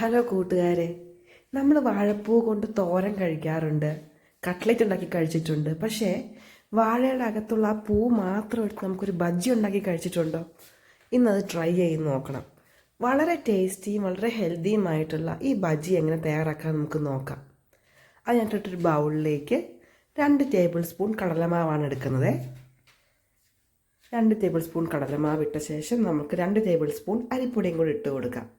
Hello കൂട്ടുകാരെ നമ്മൾ വാഴപ്പൂ കൊണ്ട് തോരൻ കഴിക്കാറുണ്ട്. കട്ട്ലറ്റ് ഉണ്ടാക്കി കഴിച്ചിട്ടുണ്ട്. പക്ഷേ വാഴയുടെ അകത്തുള്ള ആ പൂ മാത്രം എടുത്ത് നമുക്കൊരു ബജ്ജി ഉണ്ടാക്കി കഴിച്ചിട്ടുണ്ടോ? ഇന്നത് ട്രൈ ചെയ്ത് നോക്കണം. വളരെ ടേസ്റ്റിയും വളരെ ഹെൽത്തിയുമായിട്ടുള്ള ഈ ബജ്ജി എങ്ങനെ തയ്യാറാക്കാൻ നമുക്ക് നോക്കാം. അതിനായിട്ടൊരു ബൗളിലേക്ക് രണ്ട് ടേബിൾ സ്പൂൺ കടലമാവാണ് എടുക്കുന്നത്. രണ്ട് ടേബിൾ സ്പൂൺ കടലമാവ് ഇട്ട ശേഷം നമുക്ക് രണ്ട് ടേബിൾ സ്പൂൺ അരിപ്പൊടിയും കൂടി ഇട്ട് കൊടുക്കാം.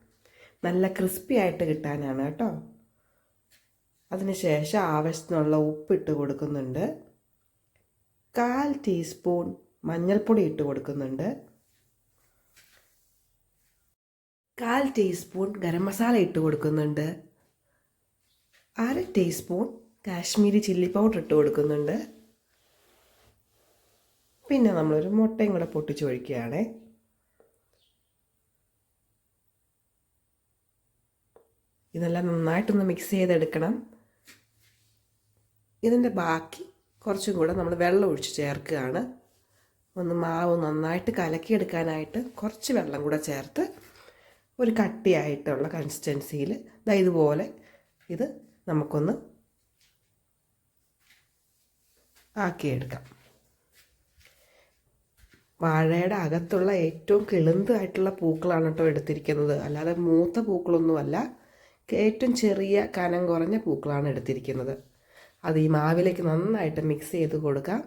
നല്ല ക്രിസ്പി ആയിട്ട് കിട്ടാനാണ് കേട്ടോ. അതിനുശേഷം ആവശ്യത്തിനുള്ള ഉപ്പ് ഇട്ട് കൊടുക്കുന്നുണ്ട്. കാൽ ടീസ്പൂൺ മഞ്ഞൾപ്പൊടി ഇട്ട് കൊടുക്കുന്നുണ്ട്. കാൽ ടീസ്പൂൺ ഗരം മസാല ഇട്ട് കൊടുക്കുന്നുണ്ട്. അര ടീസ്പൂൺ കാശ്മീരി ചില്ലി പൗഡർ ഇട്ട് കൊടുക്കുന്നുണ്ട്. പിന്നെ നമ്മളൊരു മുട്ടയും കൂടെ പൊട്ടിച്ച് ഇതെല്ലാം നന്നായിട്ടൊന്ന് മിക്സ് ചെയ്തെടുക്കണം. ഇതിന്റെ ബാക്കി കുറച്ചും കൂടെ നമ്മൾ വെള്ളം ഒഴിച്ച് ചേർക്കുകയാണ്. ഒന്ന് മാവ് നന്നായിട്ട് കലക്കിയെടുക്കാനായിട്ട് കുറച്ച് വെള്ളം കൂടെ ചേർത്ത് ഒരു കട്ടിയായിട്ടുള്ള കൺസിസ്റ്റൻസിയിൽ ഇതാ ഇതുപോലെ ഇത് നമുക്കൊന്ന് ആക്കിയെടുക്കാം. വാഴയുടെ അകത്തുള്ള ഏറ്റവും കിളുന്തായിട്ടുള്ള പൂക്കളാണ് കേട്ടോ എടുത്തിരിക്കുന്നത്. അല്ലാതെ മൂത്ത പൂക്കളൊന്നുമല്ല. ഏറ്റവും ചെറിയ കനം കുറഞ്ഞ പൂക്കളാണ് എടുത്തിരിക്കുന്നത്. അത് ഈ മാവിലേക്ക് നന്നായിട്ട് മിക്സ് ചെയ്ത് കൊടുക്കാം.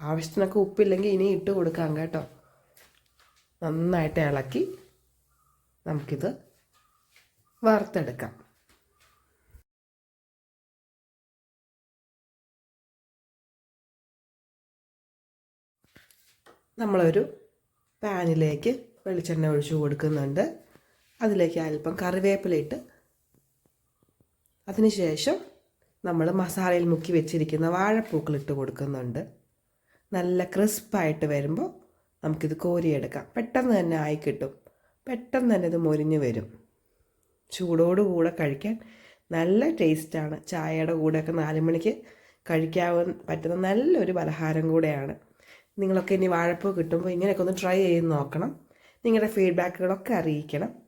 ആവശ്യത്തിനൊക്കെ ഉപ്പില്ലെങ്കിൽ ഇനി ഇട്ട് കൊടുക്കാം കേട്ടോ. നന്നായിട്ട് ഇളക്കി നമുക്കിത് വറുത്തെടുക്കാം. നമ്മളൊരു പാനിലേക്ക് വെളിച്ചെണ്ണ ഒഴിച്ചു കൊടുക്കുന്നുണ്ട്. അതിലേക്ക് അല്പം കറിവേപ്പില ഇട്ട് അതിനുശേഷം നമ്മൾ മസാലയിൽ മുക്കി വെച്ചിരിക്കുന്ന വാഴപ്പൂക്കൾ ഇട്ട് കൊടുക്കുന്നുണ്ട്. നല്ല ക്രിസ്പായിട്ട് വരുമ്പോൾ നമുക്കിത് കോരിയെടുക്കാം. പെട്ടെന്ന് തന്നെ ആയി കിട്ടും. പെട്ടെന്ന് തന്നെ ഇത് മൊരിഞ്ഞ് വരും. ചൂടോടുകൂടെ കഴിക്കാൻ നല്ല ടേസ്റ്റാണ്. ചായയുടെ കൂടെയൊക്കെ നാല് മണിക്ക് കഴിക്കാവുന്ന പറ്റുന്ന നല്ലൊരു പലഹാരം കൂടെയാണ്. നിങ്ങളൊക്കെ ഇനി വാഴപ്പൂ കിട്ടുമ്പോൾ ഇങ്ങനെയൊക്കെ ഒന്ന് ട്രൈ ചെയ്ത് നോക്കണം. നിങ്ങളുടെ ഫീഡ്ബാക്കുകളൊക്കെ അറിയിക്കണം.